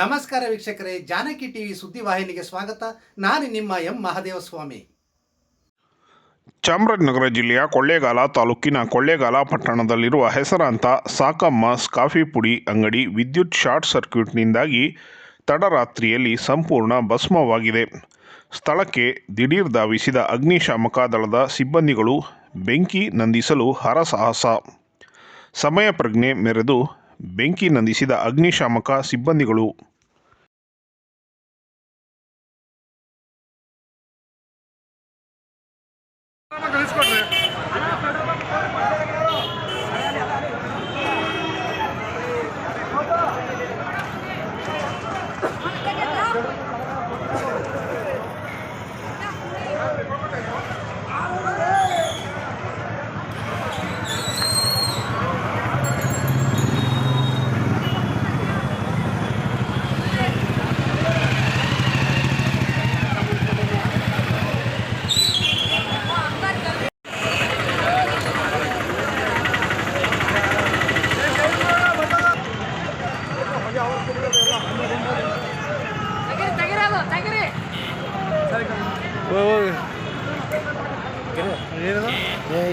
ನಮಸ್ಕಾರ ವೀಕ್ಷಕರೇ, ಜಾನಕಿ ಟಿವಿ ಸುದ್ದಿವಾಹಿನಿಗೆ ಸ್ವಾಗತ. ನಾನು ನಿಮ್ಮ ಎಂ ಮಹದೇವಸ್ವಾಮಿ. ಚಾಮರಾಜನಗರ ಜಿಲ್ಲೆಯ ಕೊಳ್ಳೇಗಾಲ ತಾಲೂಕಿನ ಕೊಳ್ಳೇಗಾಲ ಪಟ್ಟಣದಲ್ಲಿರುವ ಹೆಸರಾಂತ ಸಾಕಮ್ಮಸ್ ಕಾಫಿ ಪುಡಿ ಅಂಗಡಿ ವಿದ್ಯುತ್ ಶಾರ್ಟ್ ಸರ್ಕ್ಯೂಟ್ನಿಂದಾಗಿ ತಡರಾತ್ರಿಯಲ್ಲಿ ಸಂಪೂರ್ಣ ಭಸ್ಮವಾಗಿದೆ. ಸ್ಥಳಕ್ಕೆ ದಿಢೀರ್ ಧಾವಿಸಿದ ಅಗ್ನಿಶಾಮಕ ದಳದ ಸಿಬ್ಬಂದಿಗಳು ಬೆಂಕಿ ನಂದಿಸಲು ಹರಸಾಹಸ. ಸಮಯ ಪ್ರಜ್ಞೆ ಮೆರೆದು ಬೆಂಕಿ ನಂದಿಸಿದ ಅಗ್ನಿಶಾಮಕ ಸಿಬ್ಬಂದಿಗಳು పిలుచుకోండి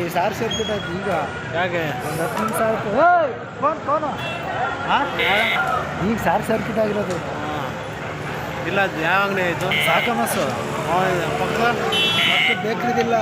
ಈ ಸಾರ್ ಈಗ. ಯಾಕೆ? ಒಂದು ಹತ್ತು ನಿಮಿಷ ಆಯ್ತು. ಈಗ ಸಾರ್ ಸರ್ಕಿಟ್ ಆಗಿರೋದು. ಇಲ್ಲ ಅದು ಯಾವ ಅಂಗಡಿ ಆಯಿತು ಸಾಕಮಸ್ಸು ಪಕ್ಕ. ಮತ್ತೆ ಬೇಕ್ರಿದಿಲ್ಲ.